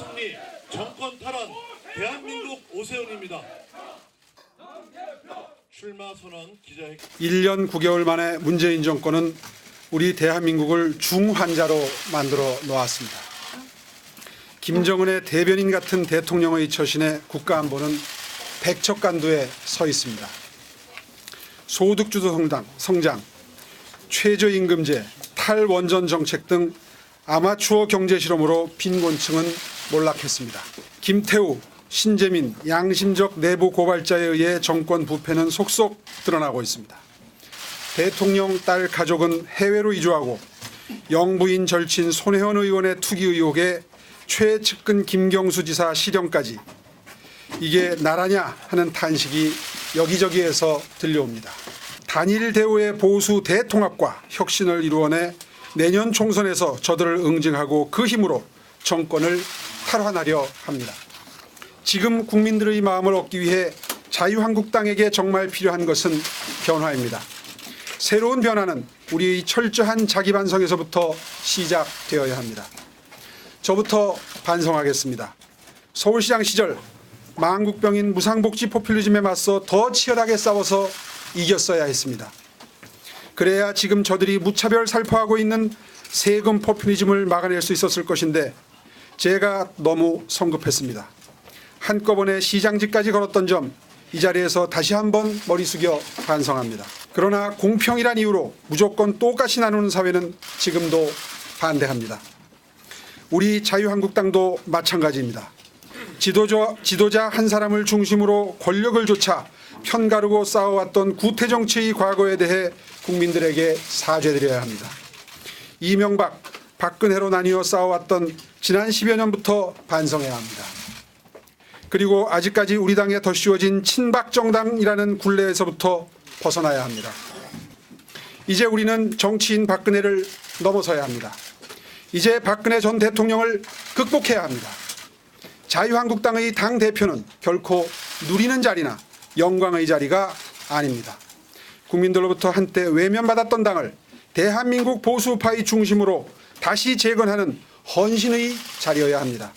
승리, 정권 탈환, 대한민국 오세훈입니다. 출마 선언 기자회견 1년 9개월 만에 문재인 정권은 우리 대한민국을 중환자로 만들어 놓았습니다. 김정은의 대변인 같은 대통령의 처신에 국가안보는 백척간두에 서 있습니다. 소득주도 성장, 성장, 최저임금제, 탈원전 정책 등 아마추어 경제 실험으로 빈곤층은 몰락했습니다. 김태우, 신재민, 양심적 내부 고발자에 의해 정권 부패는 속속 드러나고 있습니다. 대통령 딸 가족은 해외로 이주하고 영부인 절친 손혜원 의원의 투기 의혹에 최측근 김경수 지사 실형까지 이게 나라냐 하는 탄식이 여기저기에서 들려옵니다. 단일 대우의 보수 대통합과 혁신을 이루어내 내년 총선에서 저들을 응징하고 그 힘으로 정권을 탈환하려 합니다. 지금 국민들의 마음을 얻기 위해 자유한국당에게 정말 필요한 것은 변화입니다. 새로운 변화는 우리의 철저한 자기 반성에서부터 시작되어야 합니다. 저부터 반성하겠습니다. 서울시장 시절 망국병인 무상복지 포퓰리즘에 맞서 더 치열하게 싸워서 이겼어야 했습니다. 그래야 지금 저들이 무차별 살포하고 있는 세금 포퓰리즘을 막아낼 수 있었을 것인데 제가 너무 성급했습니다. 한꺼번에 시장직까지 걸었던 점 이 자리에서 다시 한번 머리 숙여 반성합니다. 그러나 공평이란 이유로 무조건 똑같이 나누는 사회는 지금도 반대합니다. 우리 자유한국당도 마찬가지입니다. 지도자, 지도자 한 사람을 중심으로 권력을 좇아 편가르고 싸워왔던 구태 정치의 과거에 대해 국민들에게 사죄드려야 합니다. 이명박, 박근혜로 나뉘어 싸워왔던 지난 10여 년부터 반성해야 합니다. 그리고 아직까지 우리 당에 더 씌워진 친박 정당이라는 굴레에서부터 벗어나야 합니다. 이제 우리는 정치인 박근혜를 넘어서야 합니다. 이제 박근혜 전 대통령을 극복해야 합니다. 자유한국당의 당 대표는 결코 누리는 자리나 영광의 자리가 아닙니다. 국민들로부터 한때 외면받았던 당을 대한민국 보수파의 중심으로 다시 재건하는 헌신의 자리여야 합니다.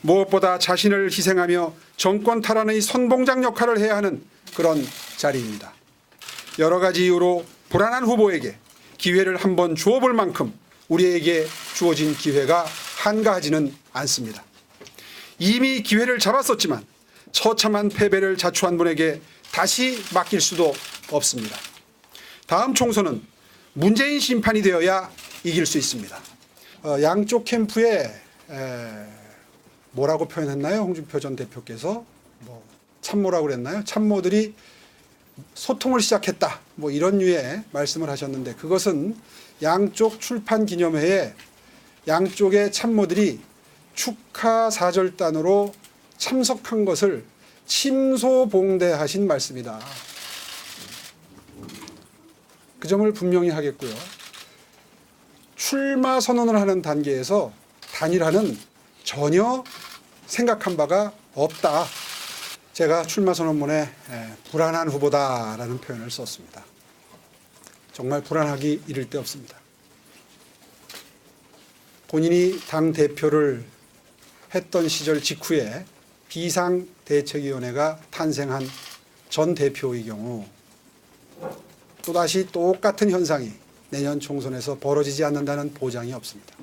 무엇보다 자신을 희생하며 정권 탈환의 선봉장 역할을 해야 하는 그런 자리입니다. 여러 가지 이유로 불안한 후보에게 기회를 한번 주어볼 만큼 우리에게 주어진 기회가 한가하지는 않습니다. 이미 기회를 잡았었지만 처참한 패배를 자초한 분에게 다시 맡길 수도 없습니다. 다음 총선은 문재인 심판이 되어야 이길 수 있습니다. 어, 양쪽 캠프에 에, 뭐라고 표현했나요? 홍준표 전 대표께서 뭐 참모라고 그랬나요? 참모들이 소통을 시작했다. 뭐 이런 류의 말씀을 하셨는데 그것은 양쪽 출판 기념회에 양쪽의 참모들이 축하 사절단으로 참석한 것을 침소봉대하신 말씀이다. 그 점을 분명히 하겠고요. 출마 선언을 하는 단계에서 단일화는 전혀 생각한 바가 없다. 제가 출마 선언문에 에, 불안한 후보다라는 표현을 썼습니다. 정말 불안하기 이를 데 없습니다. 본인이 당 대표를 했던 시절 직후에 비상대책위원회가 탄생한 전 대표의 경우 또다시 똑같은 현상이 내년 총선에서 벌어지지 않는다는 보장이 없습니다.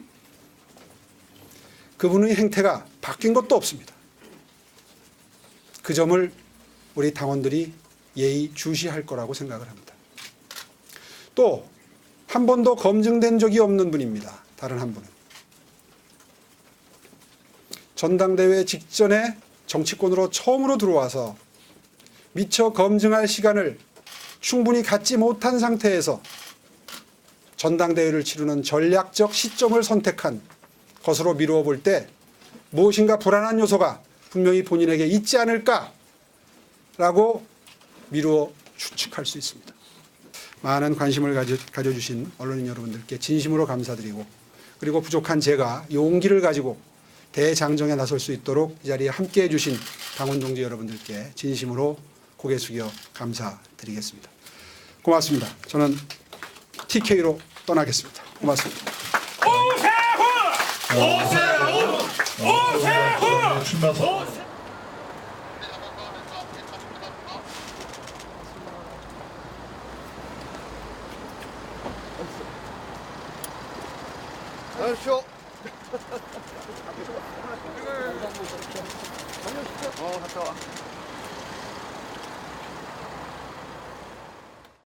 그분의 행태가 바뀐 것도 없습니다. 그 점을 우리 당원들이 예의 주시할 거라고 생각을 합니다. 또 한 번도 검증된 적이 없는 분입니다. 다른 한 분은. 전당대회 직전에 정치권으로 처음으로 들어와서 미처 검증할 시간을 충분히 갖지 못한 상태에서 전당대회를 치르는 전략적 시점을 선택한 것으로 미루어 볼 때 무엇인가 불안한 요소가 분명히 본인에게 있지 않을까라고 미루어 추측할 수 있습니다. 많은 관심을 가져, 가져주신 언론인 여러분들께 진심으로 감사드리고 그리고 부족한 제가 용기를 가지고 대장정에 나설 수 있도록 이 자리에 함께해 주신 당원 동지 여러분들께 진심으로 고개 숙여 감사드리겠습니다. 고맙습니다. 저는 TK로 떠나겠습니다. 고맙습니다. 오세훈! 오세훈! 오세훈 출마 선언. 가십시오. 어, 갔다 와.